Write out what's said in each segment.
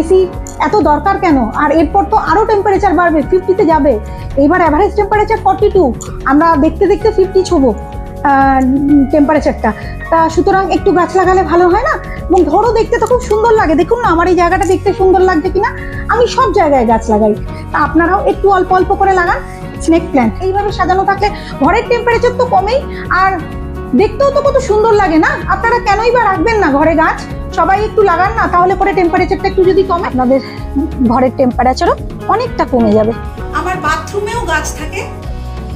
AC এত দরকার কেন? আর এরপর তো আরও টেম্পারেচার বাড়বে ফিফটিতে যাবে। এইবার অ্যাভারেজ টেম্পারেচার ফর্টি টু আমরা দেখতে দেখতে ফিফটি ছোবো টেম্পারেচারটা তা সুতরাং একটু গাছ লাগালে ভালো হয় না? এবং ঘরও দেখতে তো খুব সুন্দর লাগে। দেখুন না, আমার এই জায়গাটা দেখতে সুন্দর লাগছে কিনা? আমি সব জায়গায় গাছ লাগাই। তা আপনারাও একটু অল্প অল্প করে লাগান স্নেক প্ল্যান্ট এইভাবে সাজানো থাকলে ঘরের টেম্পারেচার তো কমেই, আর দেখতেও তো কত সুন্দর লাগে না? আপনারা কেনই বা রাখবেন না ঘরে গাছ? সবাই একটু লাগান না তাহলে পরে টেম্পারেচারটা একটু যদি কমে আপনাদের ঘরের টেম্পারেচারও অনেকটা কমে যাবে। আমার বাথরুমেও গাছ থাকে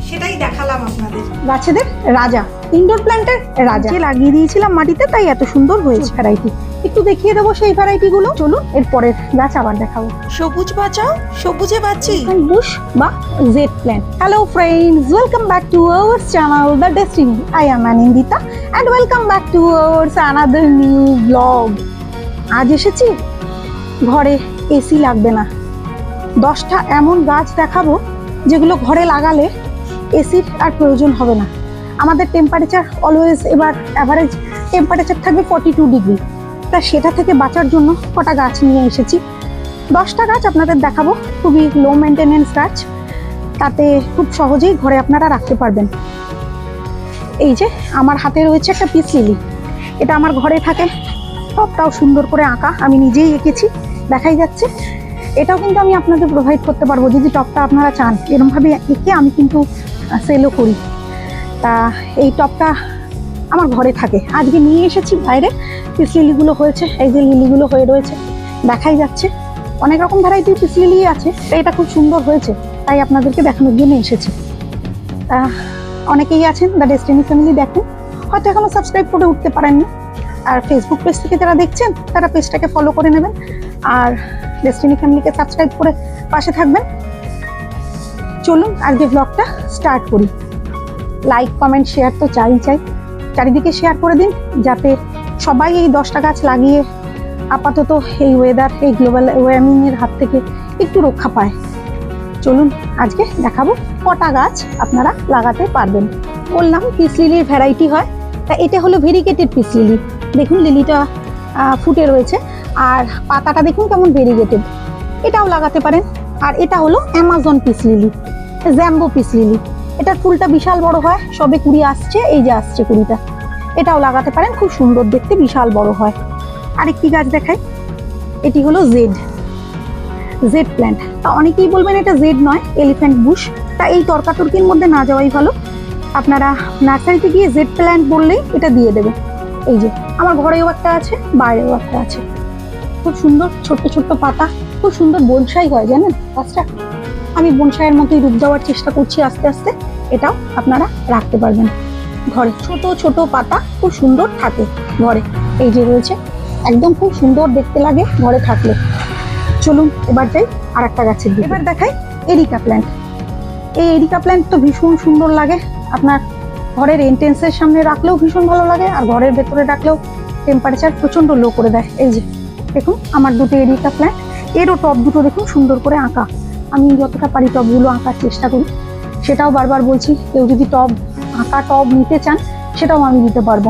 সেটাই দেখালাম আপনাদের। গাছেদের রাজা ইনডোর প্ল্যান্টের রাজা। লাগিয়ে দিয়েছিলাম মাটিতে তাই এত সুন্দর হয়েছে ভ্যারাইটি একটু দেখিয়ে দেবো সেই ভ্যারাইটি গুলো। চলুন এরপরের গাছ আবার দেখাবো। সবুজ বাঁচাও সবুজে বাঁচি। বুশ বা jade plant hello friends welcome back to our channel the destiny I am Anandita and welcome back to our another new blog আজ এসেছি ঘরে এসি লাগবে না। দশটা এমন গাছ দেখাবো যেগুলো ঘরে লাগালে এসির আর প্রয়োজন হবে না। আমাদের টেম্পারেচার অলওয়েজ এবার অ্যাভারেজ টেম্পারেচার থাকবে ফর্টি টু ডিগ্রি তা সেটা থেকে বাঁচার জন্য কটা গাছ নিয়ে এসেছি। দশটা গাছ আপনাদের দেখাবো, খুবই লো মেনটেনেন্স গাছ। তাতে খুব সহজেই ঘরে আপনারা রাখতে পারবেন। এই যে, আমার হাতে রয়েছে একটা পিস লিলি। এটা আমার ঘরে থাকে, টপটাও সুন্দর করে আঁকা, আমি নিজেই এঁকেছি, দেখাই যাচ্ছে। এটাও কিন্তু আমি আপনাদের প্রোভাইড করতে পারব, যদি টপটা আপনারা চান। এরমভাবে এঁকে আমি কিন্তু সেলও করি। তা এই টপটা আমার ঘরে থাকে। আজকে নিয়ে এসেছি বাইরে। পিস লিলিগুলো হয়েছে, এই যে লিলিগুলো হয়ে রয়েছে, দেখাই যাচ্ছে। অনেক রকম ভ্যারাইটির পিস লিলি আছে, এটা খুব সুন্দর হয়েছে, তাই আপনাদেরকে দেখানোর জন্য এসেছি। তা অনেকেই আছেন দ্য ডেস্টিনি ফ্যামিলি দেখেন। হয়তো এখনও সাবস্ক্রাইব করে উঠতে পারেননি। আর ফেসবুক পেজ থেকে যারা দেখছেন, তারা পেজটাকে ফলো করে নেবেন। আর ডেস্টিনি ফ্যামিলিকে সাবস্ক্রাইব করে পাশে থাকবেন। চলুন, আজকে ব্লগটা স্টার্ট করি। লাইক কমেন্ট শেয়ার তো চাই চাই চারিদিকে শেয়ার করে দিন যাতে সবাই এই দশটা গাছ লাগিয়ে আপাতত এই ওয়েদার এই গ্লোবাল ওয়ার্মিংয়ের হাত থেকে একটু রক্ষা পায়। চলুন আজকে দেখাবো কটা গাছ আপনারা লাগাতে পারবেন। বললাম পিস লিলির ভ্যারাইটি হয়, তা এটা হলো ভেরিগেটেড পিস লিলি। দেখুন লিলিটা ফুটে রয়েছে। আর পাতাটা দেখুন কেমন ভেরিগেটেড এটাও লাগাতে পারেন। আর এটা হলো Amazon peace lily jumbo peace lily. এটার ফুলটা বিশাল বড় হয়, সবে কুড়ি আসছে, এই যে আসছে কুড়িটা। এটাও লাগাতে পারেন, খুব সুন্দর দেখতে, বিশাল বড় হয়। আরেকটি গাছ দেখাই, এটি হলো জেড জেড প্ল্যান্ট। তা অনেকেই বলবেন এটা জেড নয়, এলিফ্যান্ট বুশ। তা এই তর্কাতর্কির মধ্যে না যাওয়াই ভালো। আপনারা নার্সারিতে গিয়ে জেড প্ল্যান্ট বললেই এটা দিয়ে দেবে এই যে, আমার ঘরেও একটা আছে, বাইরেও একটা আছে। খুব সুন্দর, ছোট্ট ছোট্ট পাতা, খুব সুন্দর বনসাই হয়, জানেন, গাছটা? আমি বনসাইয়ের মতোই রূপ দেওয়ার চেষ্টা করছি আস্তে আস্তে। এটাও আপনারা রাখতে পারবেন। ঘরে ছোট ছোট পাতা খুব সুন্দর থাকে ঘরে। এই যে রয়েছে একদম খুব সুন্দর দেখতে লাগে ঘরে থাকলে। চলুন এবার যাই আর একটা গাছের দিকে। এবার দেখাই এরিকা প্ল্যান্ট এই এরিকা প্ল্যান্ট তো ভীষণ সুন্দর লাগে। আপনার ঘরের এন্ট্রেন্সের সামনে রাখলেও ভীষণ ভালো লাগে আর ঘরের ভেতরে রাখলেও টেম্পারেচার প্রচণ্ড লো করে দেয়। এই যে দেখুন আমার দুটো এরিকা প্ল্যান্ট এরও টপ দুটো দেখুন সুন্দর করে আঁকা। আমি যতটা পারি টবগুলো আঁকার চেষ্টা করি। সেটাও বারবার বলছি, কেউ যদি টব আঁকা টব নিতে চান, সেটাও আমি দিতে পারব।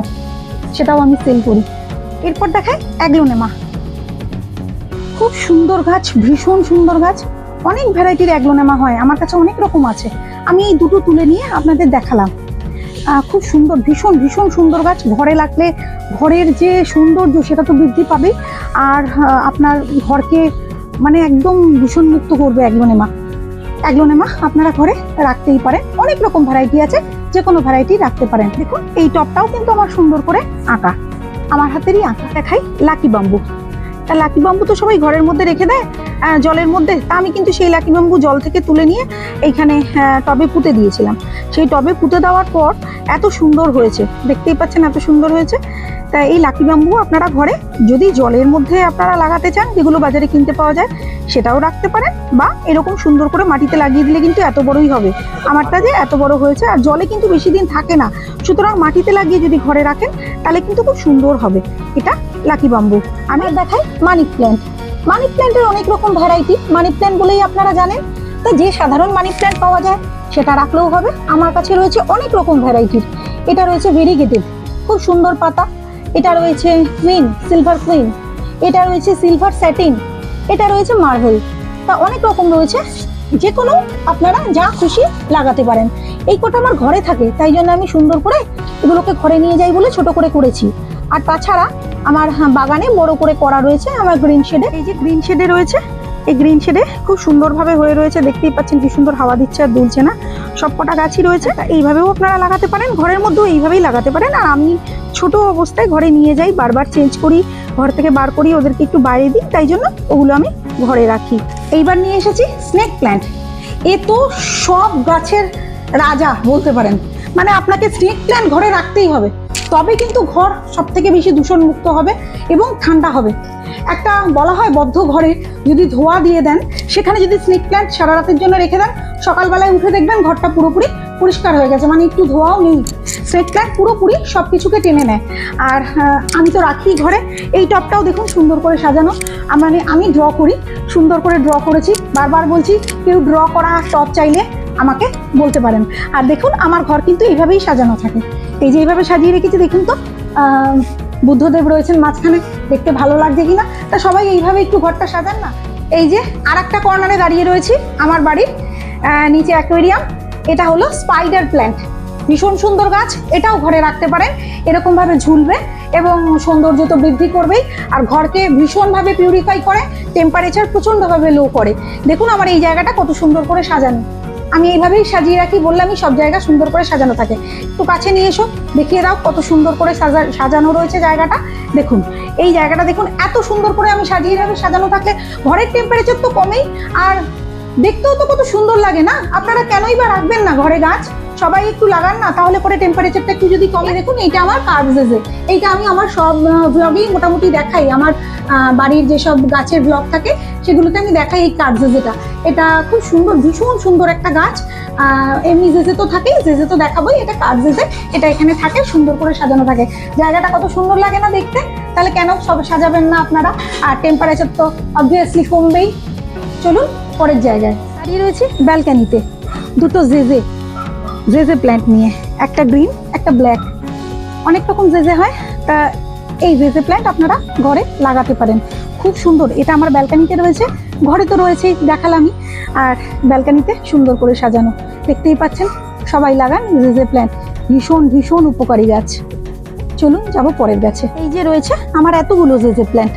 সেটাও আমি সেল করি। এরপর দেখায় অ্যাগ্লোনেমা। খুব সুন্দর গাছ, ভীষণ সুন্দর গাছ। অনেক ভ্যারাইটির অ্যাগ্লোনেমা হয়, আমার কাছে অনেক রকম আছে। আমি এই দুটো তুলে নিয়ে আপনাদের দেখালাম। খুব সুন্দর, ভীষণ ভীষণ সুন্দর গাছ। ঘরে লাগলে ঘরের যে সৌন্দর্য, সেটা তো বৃদ্ধি পাবেই। আর আপনার ঘরকে মানে একদম দূষণ মুক্ত করবে অ্যাগ্লোনেমা মা। আপনারা ঘরে রাখতেই পারেন। অনেক রকম ভ্যারাইটি আছে যে কোনো ভ্যারাইটি রাখতে পারেন। দেখুন, এই টপটাও কিন্তু আমার সুন্দর করে আঁকা। আমার হাতেরই আঁকা। দেখাই লাকি বাম্বু তা লাকি বাম্বু তো সবাই ঘরের মধ্যে রেখে দেয়। জলের মধ্যে, তা আমি কিন্তু সেই লাকি বাম্বু জল থেকে তুলে নিয়ে এইখানে টবে পুঁতে দিয়েছিলাম। সেই টবে পুঁতে দেওয়ার পর এত সুন্দর হয়েছে। দেখতেই পাচ্ছেন এত সুন্দর হয়েছে। তা এই লাকি বাম্বু আপনারা ঘরে যদি জলের মধ্যে আপনারা লাগাতে চান, যেগুলো বাজারে কিনতে পাওয়া যায়, সেটাও রাখতে পারেন বা এরকম সুন্দর করে মাটিতে লাগিয়ে দিলে কিন্তু এত বড়ই হবে। আমারটা যে এত বড় হয়েছে আর জলে কিন্তু বেশি দিন থাকে না। সুতরাং মাটিতে লাগিয়ে যদি ঘরে রাখেন, তাহলে কিন্তু খুব সুন্দর হবে। এটা লাকি বাম্বু আমি দেখাই মানি প্ল্যান্ট মানি প্ল্যান্টের অনেক রকম ভ্যারাইটি মানি প্ল্যান্ট বলেই আপনারা জানেন। তো যে সাধারণ মানি প্ল্যান্ট পাওয়া যায়, সেটা রাখলেও হবে। আমার কাছে রয়েছে অনেক রকম ভ্যারাইটির এটা রয়েছে ভেরিগেটেড খুব সুন্দর পাতা। এটা রয়েছে কুইন সিলভার কুইন এটা রয়েছে সিলভার স্যাটিন এটা রয়েছে মার্বেল তা অনেক রকম রয়েছে। যে কোনো আপনারা যা খুশি লাগাতে পারেন। এই কটা আমার ঘরে থাকে, তাই জন্য আমি সুন্দর করে এগুলোকে ঘরে নিয়ে যাই বলে ছোট করে করেছি। আর তাছাড়া আমার হ্যাঁ, বাগানে বড় করে করা রয়েছে আমার গ্রিন শেডে এই যে গ্রিন শেডে রয়েছে এই গ্রিন শেডে খুব সুন্দরভাবে হয়ে রয়েছে। দেখতেই পাচ্ছেন কি সুন্দর হাওয়া দিচ্ছে আর দুলছে না। সব কটা গাছই রয়েছে এইভাবেও আপনারা লাগাতে পারেন ঘরের মধ্যেও এইভাবেই লাগাতে পারেন। আর আমি ছোট অবস্থায় ঘরে নিয়ে যাই বারবার চেঞ্জ করি ঘর থেকে বার করি ওদেরকে একটু বাইরে দিই তাই জন্য ওগুলো আমি ঘরে রাখি। এইবার নিয়ে এসেছি স্নেক প্ল্যান্ট এ তো সব গাছের রাজা বলতে পারেন। মানে আপনাকে স্নেক প্ল্যান্ট ঘরে রাখতেই হবে। তবে কিন্তু ঘর সব থেকে বেশি দূষণমুক্ত হবে এবং ঠান্ডা হবে। একটা বলা হয় বদ্ধ ঘরে যদি ধোয়া দিয়ে দেন, সেখানে যদি স্নেক প্ল্যান্ট সারা রাতের জন্য রেখে দেন, সকালবেলায় উঠে দেখবেন ঘরটা পুরোপুরি পরিষ্কার হয়ে গেছে। মানে একটু ধোয়াও নেই। স্নেক প্ল্যান্ট পুরোপুরি সব কিছুকে টেনে নেয়। আর আমি তো রাখি ঘরে। এই টপটাও দেখুন সুন্দর করে সাজানো। মানে আমি ড্র করি, সুন্দর করে ড্র করেছি। বারবার বলছি, কেউ ড্র করা টপ চাইলে আমাকে বলতে পারেন। আর দেখুন, আমার ঘর কিন্তু এইভাবেই সাজানো থাকে। এই যে এইভাবে সাজিয়ে রেখেছি, দেখুন তো বুদ্ধদেব রয়েছেন মাঝখানে, দেখতে ভালো লাগছে কিনা? তা সবাই এইভাবে একটু ঘরটা সাজান না। এই যে আর একটা কর্নারে দাঁড়িয়ে রয়েছি আমার বাড়ির নিচে অ্যাকোয়ারিয়াম। এটা হলো স্পাইডার প্ল্যান্ট ভীষণ সুন্দর গাছ, এটাও ঘরে রাখতে পারেন। এরকমভাবে ঝুলবে এবং সৌন্দর্য তো বৃদ্ধি করবেই। আর ঘরকে ভীষণভাবে পিউরিফাই করে টেম্পারেচার প্রচণ্ডভাবে লো করে। দেখুন আমার এই জায়গাটা কত সুন্দর করে সাজানো। আমি এইভাবেই সাজিয়ে রাখি, বললামই সব জায়গা সুন্দর করে সাজানো থাকে। একটু কাছে নিয়ে এসো, দেখিয়ে দাও কত সুন্দর করে সাজা, সাজানো রয়েছে জায়গাটা। দেখুন, এই জায়গাটা দেখুন, এত সুন্দর করে আমি সাজিয়ে রাখি সাজানো থাকলে ঘরের টেম্পারেচার তো কমেই, আর দেখতেও তো কত সুন্দর লাগে না? আপনারা কেনই বা রাখবেন না ঘরে গাছ? সবাই একটু লাগান না, তাহলে পরে টেম্পারেচারটা একটু যদি কমে, দেখুন এইটা আমার কার্ভেজে এইটা আমি আমার সব ব্লগেই মোটামুটি দেখাই। আমার বাড়ির যেসব গাছের ব্লগ থাকে, সেগুলোতে আমি দেখাই এই কার্ভেজেটা এটা খুব সুন্দর, ভীষণ সুন্দর একটা গাছ। এমনি জেজে তো থাকেই জেজে তো দেখাবোই, এটা কার্ভেজে এটা এখানে থাকে, সুন্দর করে সাজানো থাকে। জায়গাটা কত সুন্দর লাগে না দেখতে? তাহলে কেন সব সাজাবেন না আপনারা? আর টেম্পারেচার তো অবভিয়াসলি কমবেই। চলুন পরের জায়গায়। দাঁড়িয়ে রয়েছি ব্যালকানিতে। দুটো জেজে জেজে প্ল্যান্ট নিয়ে। একটা গ্রিন একটা ব্ল্যাক অনেক রকম জেজে হয়। তা এই জেজে প্ল্যান্ট আপনারা ঘরে লাগাতে পারেন। খুব সুন্দর। এটা আমার ব্যালকানিতে রয়েছে। ঘরে তো রয়েছেই, দেখালামই। আর ব্যালকানিতে সুন্দর করে সাজানো। দেখতেই পাচ্ছেন, সবাই লাগান জেজে প্ল্যান্ট ভীষণ ভীষণ উপকারী গাছ। চলুন, যাব পরের গাছে। এই যে রয়েছে, আমার এতগুলো জেজে প্ল্যান্ট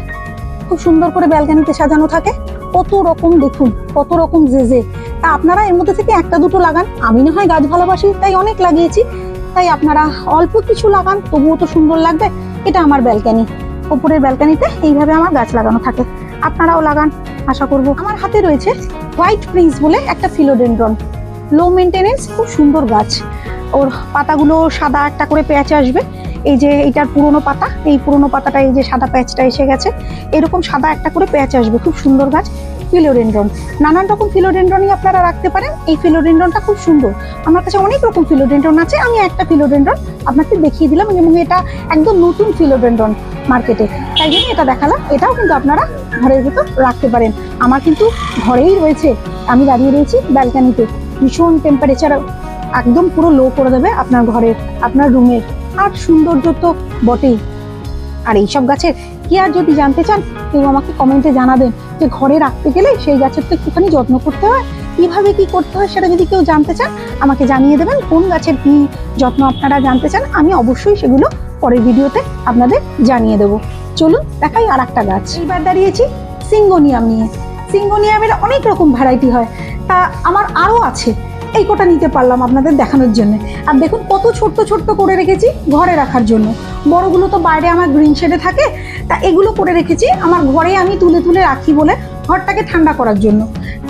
খুব সুন্দর করে ব্যালকানিতে সাজানো থাকে। কত রকম দেখুন, কত রকম জেজে। তা আপনারা এর মধ্যে থেকে একটা দুটো লাগান। আমি না হয় গাছ ভালোবাসি, তাই অনেক লাগিয়েছি। তাই আপনারা অল্প কিছু লাগান, তবুও তো সুন্দর লাগবে। এটা আমার ব্যালকানি। ওপরের ব্যালকানিতে এইভাবে আমার গাছ লাগানো থাকে। আপনারাও লাগান, আশা করব। আমার হাতে রয়েছে হোয়াইট প্রিন্স বলে একটা ফিলোডেন্ড্রন। লো মেনটেনেন্স, খুব সুন্দর গাছ। ওর পাতাগুলো সাদা একটা করে প্যাচ আসবে। এই যে এইটার পুরনো পাতা, এই পুরনো পাতাটা, এই যে সাদা প্যাচটা এসে গেছে, এরকম সাদা একটা করে প্যাচ আসবে, খুব সুন্দর গাছ ফিলোডেন্ড্রন নানান রকম ফিলোডেন্ড্রনই আপনারা রাখতে পারেন, এই ফিলোডেন্ড্রনটা খুব সুন্দর। আমার কাছে অনেক রকম ফিলোডেন্ড্রন আছে, আমি একটা ফিলোডেন্ড্রন আপনাকে দেখিয়ে দিলাম এবং এটা একদম নতুন ফিলোডেন্ড্রন মার্কেটে তাই জন্য এটা দেখালাম, এটাও কিন্তু আপনারা ঘরের ভিতর রাখতে পারেন। আমার কিন্তু ঘরেই রয়েছে, আমি দাঁড়িয়ে রয়েছি ব্যালকানিতে ভীষণ টেম্পারেচার একদম পুরো লো করে দেবে আপনার ঘরের, আপনার রুমের আর সৌন্দর্য তো বটেই। আর এইসব গাছের কি আর যদি জানতে চান, কেউ আমাকে কমেন্টে জানাবেন যে ঘরে রাখতে গেলে সেই গাছের তো একটুখানি যত্ন করতে হয়। কীভাবে কি করতে হয় সেটা যদি কেউ জানতে চান, আমাকে জানিয়ে দেবেন কোন গাছের কি যত্ন আপনারা জানতে চান, আমি অবশ্যই সেগুলো পরের ভিডিওতে আপনাদের জানিয়ে দেবো। চলুন দেখাই আর একটা গাছ। এইবার দাঁড়িয়েছি সিঙ্গোনিয়াম নিয়ে। সিঙ্গোনিয়ামের অনেক রকম ভ্যারাইটি হয়। তা আমার আরও আছে। এই কোটা নিতে পারলাম আপনাদের দেখানোর জন্য। আর দেখুন কত ছোট্ট ছোট্ট করে রেখেছি ঘরে রাখার জন্য। বড়গুলো তো বাইরে আমার গ্রিন শেডে থাকে, তা এগুলো করে রেখেছি। আমার ঘরে আমি তুলে তুলে রাখি বলে ঘরটাকে ঠান্ডা করার জন্য।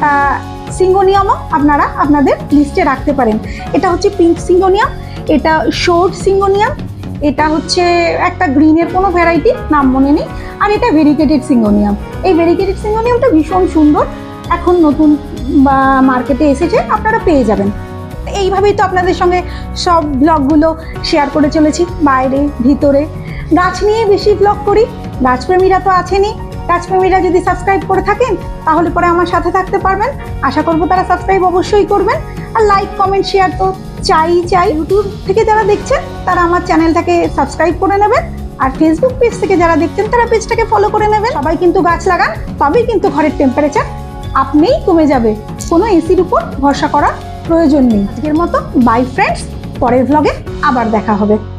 তা সিঙ্গোনিয়ামও আপনারা আপনাদের লিস্টে রাখতে পারেন। এটা হচ্ছে পিঙ্ক সিঙ্গোনিয়াম, এটা শোর্ট সিঙ্গোনিয়াম, এটা হচ্ছে একটা গ্রিনের কোনো ভ্যারাইটি নাম মনে নেই, আর এটা ভেরিকেটেড সিঙ্গোনিয়াম। এই ভেরিকেটেড সিঙ্গোনিয়ামটা ভীষণ সুন্দর। এখন নতুন বা মার্কেটে এসেছে আপনারা পেয়ে যাবেন। এইভাবেই তো আপনাদের সঙ্গে সব ব্লগগুলো শেয়ার করে চলেছি, বাইরে, ভিতরে। গাছ নিয়ে বেশি ব্লগ করি, গাছপ্রেমীরা তো আছেনই। গাছপ্রেমীরা যদি সাবস্ক্রাইব করে থাকেন, তাহলে পরে আমার সাথে থাকতে পারবেন। আশা করব তারা সাবস্ক্রাইব অবশ্যই করবেন। আর লাইক কমেন্ট শেয়ার তো চাই চাই। ইউটিউব থেকে যারা দেখছেন, তারা আমার চ্যানেলটাকে সাবস্ক্রাইব করে নেবেন। আর ফেসবুক পেজ থেকে যারা দেখছেন, তারা পেজটাকে ফলো করে নেবেন। সবাই কিন্তু গাছ লাগান, তবেই কিন্তু ঘরের টেম্পারেচার আপনিই কমে যাবে। কোনো এসির উপর ভরসা করার প্রয়োজন নেই। আজকের মতো। বাই ফ্রেন্ডস পরের ভ্লগে আবার দেখা হবে।